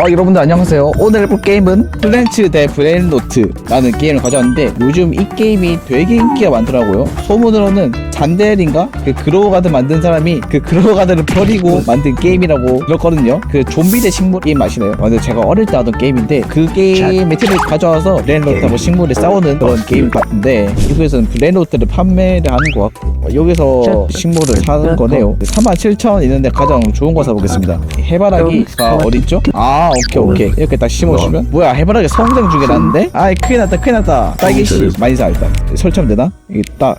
어, 여러분들 안녕하세요. 오늘 해볼 게임은 플랜츠 대 브레인노트라는 게임을 가져왔는데 요즘 이 게임이 되게 인기가 많더라고요. 소문으로는 잔델인가? 그 그로우가드 만든 사람이 그 그로우가드를 버리고 만든 게임이라고 들었거든요. 그 좀비 대 식물 게임 아시나요? 아, 근데 제가 어릴 때 하던 게임인데 그 게임의 틀을 가져와서 브레인노트하고 식물을 싸우는 그런 게임 같은데 여기서는 브레인노트를 판매를 하는 것 같고 어, 여기서 식물을 사는 거네요. 37,000원 있는데 가장 좋은 거 사보겠습니다. 해바라기가 어딨죠? 아 오케이 오케이. 이렇게 딱 심어주면? 뭐야 해바라기 성장 중에 났는데? 아이 큰일 났다 큰일 났다. 딸기씨. 많이 사 일단. 설치하면 되나? 이게 딱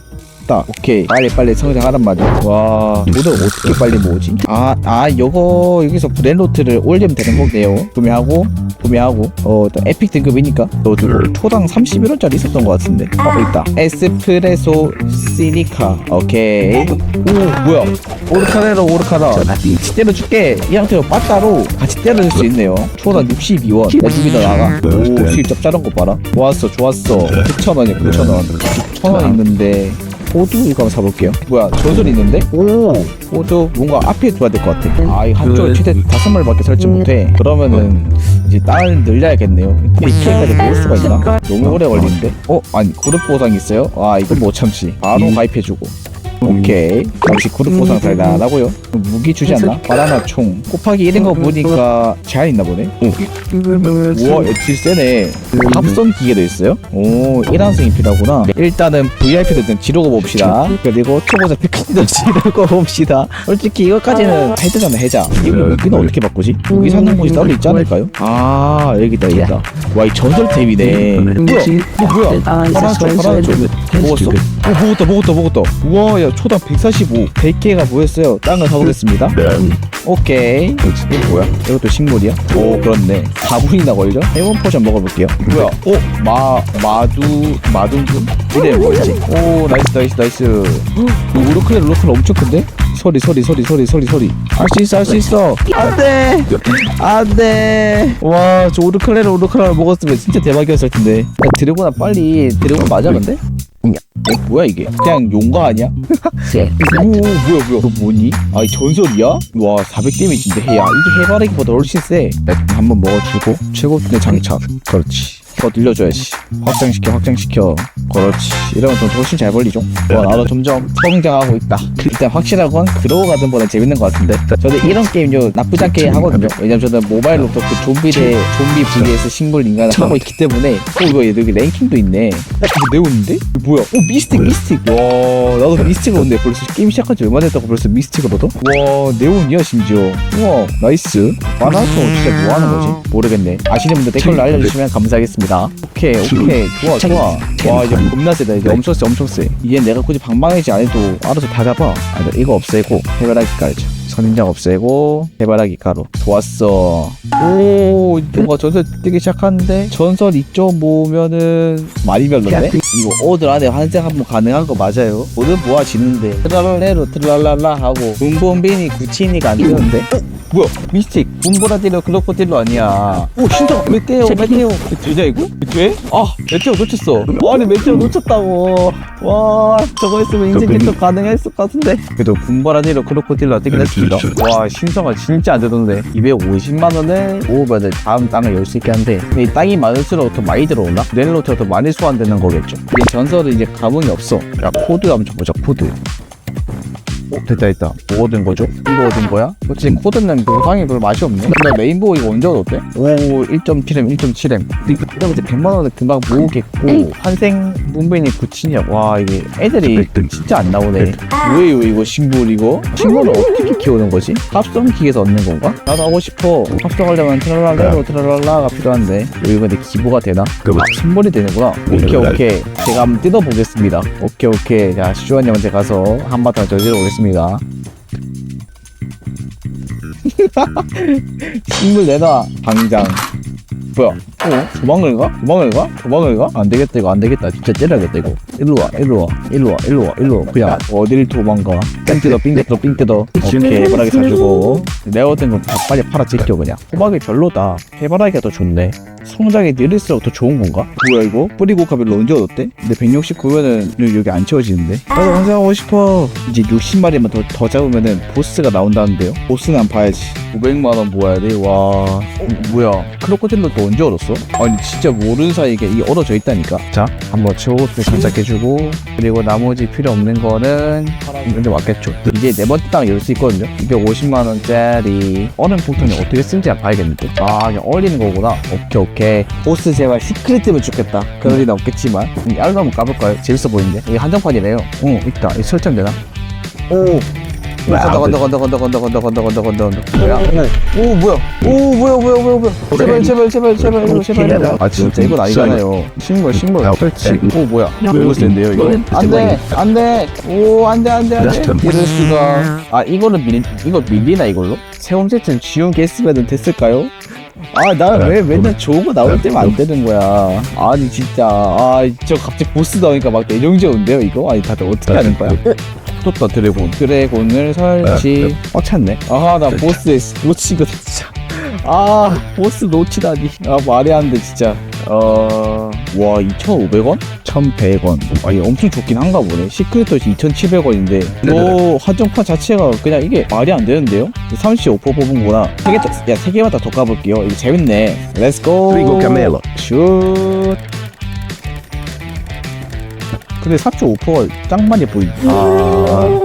딱 오케이. 빨리 빨리 성장하란 말이야. 와 돈을 어떻게 빨리 모으지? 아아 요거 여기서 브랜로트를 올리면 되는 거네요. 구매하고 구매하고. 어 일단 에픽 등급이니까. 넣어두고 초당 31원짜리 있었던 것 같은데. 어 있다. 에스프레소 시니카. 오케이. 오 뭐야? 오르카네로 오르카다. 같이 때려줄게. 이 상태로 빠따로 같이 때려줄 수 있네요. 초당 62원. 내 두개 더 나가. 오 수입 짭짤한 거 봐라. 좋았어 좋았어. 9,000원이야 9,000원. 6,000원 있는데 호두 이거 한번 사볼게요. 뭐야 전설 있는데? 오. 호두 뭔가 앞에 둬야 될 것 같아. 아이 한쪽에 최대 다섯 마리밖에 설치 못해. 그러면은 이제 딸 늘려야겠네요. BK까지 모을 수가 있나? 너무 오래 걸리는데? 어? 아니 그룹 보상 있어요? 아 이건 못 참지. 바로 가입해주고 오케이. 역시 그룹 보상 달달하고요. 무기 주지 않나? 바나나 총. 곱하기 1인 거 보니까 제한 있나 보네. 우와 엣지 세네. 합선 기계도 있어요? 오 1환승이 필요하구나. 일단은 VIP도 좀 지르고 봅시다. 그리고 초보자 패키지도 지르고 봅시다. 솔직히 이거까지는 해자잖아 해자. 이거 무기는 어떻게 바꾸지? 무기 사는 곳이 따로 있지 않을까요? 아 여기다 여기다. 와 이 전설템이네. 뭐야? 이거 뭐야? 파란색 파란색 먹었어? 오 먹었다 먹었다 먹었다 우와 야 초당 145 100개가 모였어요 땅을 사보겠습니다 오케이 이거 뭐야? 이것도 식물이야? 오 그렇네 4분이나 걸려? 해원 포션 먹어볼게요 뭐야? 오 마 마두 마둥근? 이래 뭐였지? 오 나이스 나이스 나이스 우르클레 롤러클 엄청 큰데? 소리 소리 소리 소리 소리 소리. 할 수 있어 할 수 있어. 안돼. 안돼. 와저 우르클레를 우르클레를 먹었으면 진짜 대박이었을 텐데. 야, 드래곤아 빨리 드래곤 맞아 근데? 어, 뭐야 이게? 그냥 용가 아니야? 오 뭐야 뭐야. 너 뭐니? 아이 전설이야? 와 400 데미지인데. 야 이게 해바라기보다 훨씬 세. 야, 한번 먹어주고. 최고의 장착. 그렇지 더 늘려줘야지. 확장시켜 확장시켜. 그렇지. 이러면 돈 훨씬 잘 벌리죠. 와 나도 점점 성장하고 있다. 일단 확실한 건 그로우 가든 보다 재밌는 것 같은데. 저는 이런 게임요 나쁘지 않게 하거든요. 왜냐면 저는 모바일로부터 그 좀비 대 좀비 vs 식물 인간을 하고 있기 때문에. 어 이거 여기 랭킹도 있네. 어 이거 내오는데? 이거 뭐야? 어 미스틱 미스틱. 와 나도 미스틱을 얻네. 벌써 게임 시작한 지 얼마 됐다고 벌써 미스틱을 얻어? 와 네온이야 심지어. 우와 나이스. 마나토 진짜 뭐 하는 거지? 모르겠네. 아시는 분들 댓글로 알려주시면 감사하겠습니다 오케이 오케이. 좋아 좋아. 와 이제 겁나 세다 이제. 엄청 세 엄청 세 이제 내가 굳이 방망이지 안 해도 알아서 다 잡아. 아, 이거 없애고 해바라기 깔죠 선인장 없애고 해바라기 가루 좋았어. 오 뭔가 전설 뜨기 시작하는데 전설 2.5면은 많이 별론데? 이거 오들 안에 환생 한번 가능한 거 맞아요? 오늘 모아지는데. 트랄랄레로 트랄랄라 하고 붐bom비니 구치니가 안 되는데? 어? 뭐야? 미스틱. 붐보라딜러 클로코딜러 아니야. 오 진짜? 메테오 메테오 되냐 이거? 돼? 아 메테오 놓쳤어. 아니 메테오 놓쳤다고. 와 저거 했으면 인생 캡처 가능했을 것 같은데. 그래도 붐보라딜러 클로코딜러 뜨긴 했습니다 와 신성아 진짜 안 되던데. 250만 원을 모으면 다음 땅을 열 수 있게 한데 근데 이 땅이 많을수록 더 많이 들어오나? 넬로트가 더 많이 소환되는 거겠죠. 이제 전설은 이제 감흥이 없어. 야 코드 한번 쳐보자 코드 오 됐다 됐다. 뭐 얻은 거죠? 이거 얻은 거야? 솔직히 코드는 보상이 별로 맛이 없네. 근데 레인보우 이거 언제 얻었대? 오 1.7M 1.7M 이러면 이제 100만원을 금방 모으겠고 환생 문빈이 9치냐 와 이게 애들이 진짜 안 나오네. 뭐예요 이거 식물 이거? 식물을 어떻게 키우는 거지? 합성기에서 얻는 건가? 나도 하고 싶어. 합성하려면 트랄랄레로 트랄랄라가 필요한데. 이거 근데 기보가 되나? 아, 선물이 되는구나. 오케이 오케이. 제가 한번 뜯어보겠습니다. 오케이 오케이. 자 시주원님한테 가서 한바탕 저지러 오겠습니다 식물 내놔 당장. 뭐야 어? 도망을 가? 도망을 가? 도망을 가? 안 되겠다 이거 안 되겠다 진짜 때려야겠다 이거 일로 와 일로 와 일로 와 일로 와 일로 와 그냥 어딜 도망가 삥 뜯어 삥 뜯어 삥 뜯어 오케이 해바라기 사주고 내가 얻은 건다 빨리 팔아 제껴 그냥 호박이 별로다 해바라기가 더 좋네 성장이 느릴수록 더 좋은 건가? 뭐야 이거? 뿌리고 가벨로 언제 얻었대? 근데 169면은 여기 안 채워지는데 나도 완성하고 싶어 이제 60마리만 더, 더 잡으면은 보스가 나온다는데요? 보스는 안 봐야지 500만원 모아야 돼? 와 어, 뭐야 크로코딜로 또 언제 얻었어? 아니 진짜 모르는 사이에 이게 얼어져 있다니까. 자 한번 초록색 장착해주고 그리고 나머지 필요 없는 거는 이런데 왔겠죠. 이제 네 번째 땅 열 수 있거든요. 250만원짜리. 얼음 폭탄이 어떻게 쓰는지 봐야겠는데. 아 그냥 얼리는 거구나. 오케이 오케이. 보스 제발 시크릿이면 좋겠다. 그럴 리는 없겠지만. 이 알로 한번 까볼까요? 재밌어 보이는데? 이게 한정판이래요. 어 있다. 이거 설정되나? 오 간다 간다 간다 간다 간다 간다 간다 간다 간다 간다 뭐야? 오 뭐야? 오 뭐야 뭐야 뭐야 뭐야. 제발 제발 제발 제발 이거 제발. 아 진짜 이건 아니잖아요. 식물 식물 설치 오 뭐야? 이거 센데요 이거 안돼 안돼. 오 안돼 안돼 안돼. 이럴 수가. 아 이거는 밀 이거 밀리나 이걸로? 세움제트는 지운 게스트면 됐을까요? 아, 나왜 맨날 좋은 거 나올 때만 안 되는 거야. 아니, 진짜. 아, 저 갑자기 보스 나오니까 막 내정지 온대요, 이거? 아니, 다들 어떻게 하는 거야? 떴다, 드래곤. 드래곤을 설치. 어, 찾네. 아, 나 보스 놓치거 진짜. 아, 보스 놓치다니. 아, 말이 안 돼, 진짜. 어, 와, 2,500원? 1,100원. 아, 이게 엄청 좋긴 한가 보네. 시크릿도시 2,700원인데, 너 한정판 자체가 그냥 이게 말이 안 되는데요? 35% 뽑은구나. 세 개, 야, 세 개만 더 까볼게요. 이거 재밌네. 렛츠고. 그리고 카멜로. 슛. 근데 4.5%가 짱 많이 보이. 아,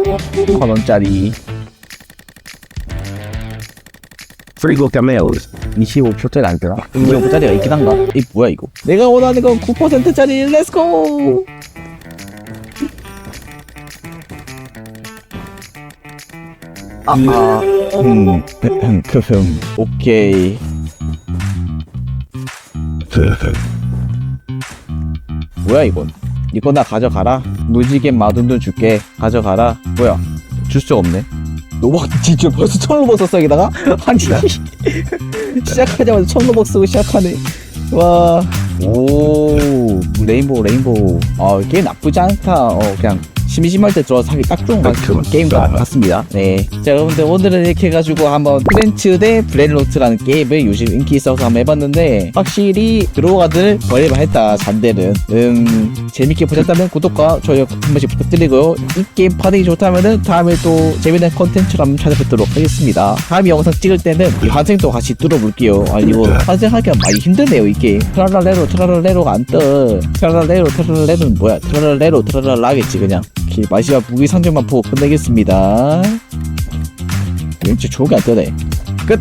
만 원짜리. Frigo Camelos. 25%짜리 안 되나? 25%짜리가 있긴 한가? 이 뭐야 이거? 내가 원하는 건 9%짜리 렛츠고! 아, 아, 음, 음, 크흠, 오케이. 뭐야 이건? 이거 나 가져가라. 무지개 마둔돈 줄게. 가져가라. 뭐야? 줄 수가 없네. 노박 진짜 벌써 천 로벅 썼어 여기다가? 아니 시작하자마자 천 로벅 쓰고 시작하네. 와. 오 레인보우 레인보우. 아 게임 나쁘지 않다. 어 그냥 심심할 때 들어서 하기 딱 좋은 것 같- 게임 같습니다. 네. 자 여러분들 오늘은 이렇게 해가지고 한번 프렌츠 대 브랜로트라는 게임을 요즘 인기 있어서 한번 해봤는데 확실히 들어가들 버릴만 했다 잔대는. 음 재밌게 보셨다면 구독과 좋아요 한 번씩 부탁드리고요. 이 게임 반응이 좋다면은 다음에 또 재밌는 컨텐츠로 한번 찾아뵙도록 하겠습니다. 다음 영상 찍을 때는 이 환생도 같이 뚫어볼게요. 아 이거 환생하기가 많이 힘드네요 이게. 트라랄레로 트라랄레로가 안 떠. 트라랄레로 트라랄레로는 뭐야? 트라랄레로 트라랄라겠지 그냥. 이렇게 마지막 무기 상점만 보고 끝내겠습니다. 왠지 좋게 안 뜨네. 끝.